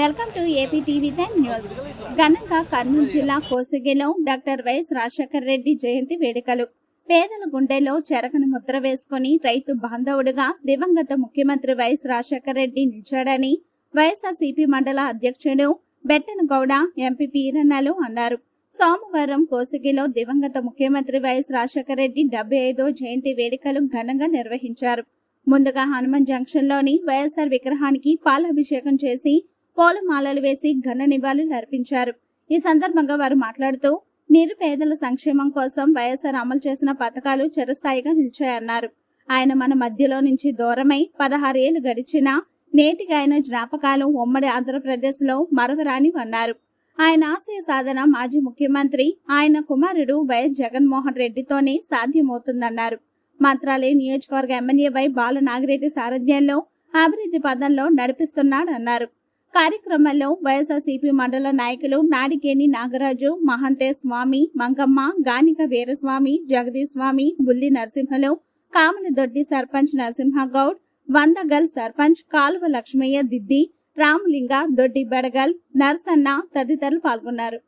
Welcome to AP TV ten news. ఘనంగా కర్నూలు జిల్లా కోసిగిలో డాక్టర్ వైఎస్ రాజశేఖర్ రెడ్డి జయంతి వేడుకలు. పేదల గుండెలో చెరకను ముద్ర వేసుకుని రైతు బాంధవుడుగా దివంగత ముఖ్యమంత్రి వైఎస్ రాజశేఖర్ రెడ్డి నిలిచాడని వైఎస్ఆర్సీపీ మండల అధ్యక్షుడు బెట్టన గౌడ ఎంపీ పీరన్నలు అన్నారు. సోమవారం కోసిగిలో దివంగత ముఖ్యమంత్రి వైఎస్ రాజశేఖర రెడ్డి డెబ్బై ఐదో జయంతి వేడుకలు ఘనంగా నిర్వహించారు. ముందుగా హనుమాన్ జంక్షన్లోని వైఎస్ఆర్ విగ్రహానికి పాలాభిషేకం చేసి పూలమాలలు వేసి ఘన నివాళులు అర్పించారు. ఈ సందర్భంగా వారు మాట్లాడుతూ నిరుపేదల సంక్షేమం కోసం వైఎస్ఆర్ అమలు చేసిన పథకాలు చిరస్థాయిగా నిలిచాయన్నారు. ఆయన మన మధ్యలో నుంచి దూరమై పదహారేళ్ళు గడిచినా నేటికి ఆయన జ్ఞాపకాలు ఉమ్మడి ఆంధ్రప్రదేశ్లో మరవరాని అన్నారు. ఆయన ఆశయ సాధన మాజీ ముఖ్యమంత్రి ఆయన కుమారుడు వైఎస్ జగన్మోహన్ రెడ్డితోనే సాధ్యమవుతుందన్నారు. మంత్రాలయ నియోజకవర్గ ఎమ్మెల్యే వై బాల నాగిరెడ్డి సారథ్యంలో అభివృద్ధి పదంలో నడిపిస్తున్నాడన్నారు. కార్యక్రమంలో వైఎస్ఆర్సీపీ మండల నాయకులు నాడికేని నాగరాజు మహంతే స్వామి మంగమ్మ గానిక వీరస్వామి జగదీష్ స్వామి బుల్లి నరసింహలు కామలదొడ్డి సర్పంచ్ నరసింహగౌడ్ వందగల్ సర్పంచ్ కాలువ లక్ష్మయ్య దిద్ది రామలింగ దొడ్డి బెడగల్ నరసన్న తదితరులు పాల్గొన్నారు.